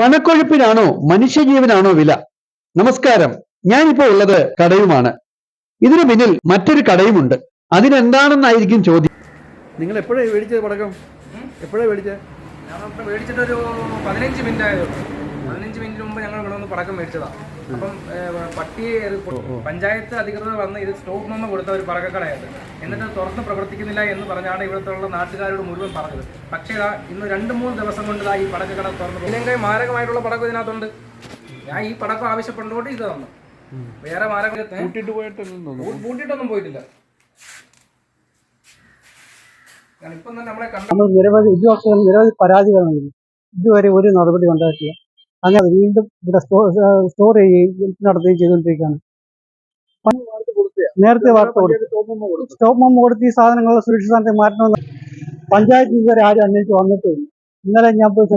പണക്കൊഴുപ്പിനാണോ മനുഷ്യജീവനാണോ വില? നമസ്കാരം. ഞാനിപ്പോ ഉള്ളത് കടയുമാണ്. ഇതിനു പിന്നിൽ മറ്റൊരു കടയുമുണ്ട്. അതിനെന്താണെന്നായിരിക്കും ചോദ്യം. നിങ്ങൾ എപ്പോഴാണ് മേടിച്ചത് പടക്കം? എപ്പോഴാണ് മേടിച്ചത്? മേടിച്ചിട്ടൊരു പതിനഞ്ച് മിനിറ്റ് ആയത് പതിനഞ്ച് മിനിറ്റ് പടക്കം മേടിച്ചതാ. അപ്പം പട്ടി പഞ്ചായത്ത് അധികൃതർ വന്ന് ഇത് സ്റ്റോപ്പ് മെമ്മ കൊടുത്ത ഒരു പടക്കക്കടയാണ് എന്നിട്ട് അത് തുറന്ന് പ്രവർത്തിക്കുന്നില്ല എന്ന് പറഞ്ഞാണ് ഇവിടുത്തെ ഉള്ള നാട്ടുകാരോട് മുഴുവൻ പറഞ്ഞത്. പക്ഷേ ഇന്ന് രണ്ട് മൂന്ന് ദിവസം കൊണ്ട് ഈ പടക്കക്കട തുറന്നു ഇതിനെങ്കിലും മാരകമായിട്ടുള്ള പടക്കം ഇതിനകത്തുണ്ട്. ഞാൻ ഈ പടക്കം ആവശ്യപ്പെട്ടുകൊണ്ട് ഇത് തന്നു. വേറെ തോന്നുന്നു പൂട്ടിയിട്ടൊന്നും പോയിട്ടില്ല. ഞാൻ ഇപ്പം തന്നെ നമ്മളെ കണ്ട നമ്മൾ നിരവധി ഉദ്യോഗസ്ഥർ നിരവധി പരാതികൾ ഇതുവരെ ഒരു നടപടി ഉണ്ടായിട്ടില്ല. അങ്ങനെ അത് വീണ്ടും ഇവിടെ സ്റ്റോർ ചെയ്യുകയും നടത്തുകയും ചെയ്തുകൊണ്ടിരിക്കുകയാണ്. നേരത്തെ വാർത്ത കൊടുത്തു. സ്റ്റോപ്പ് മമ്മ കൊടുത്ത്. ഈ സാധനങ്ങൾ സുരക്ഷിത സ്ഥാനത്ത് മാറ്റണമെന്ന് പഞ്ചായത്ത് ഇതുവരെ ആരും അന്വേഷിച്ച് വന്നിട്ടില്ല. ഇന്നലെ ഞാൻ പോയി